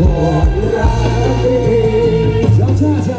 ของรักที่เราชาชา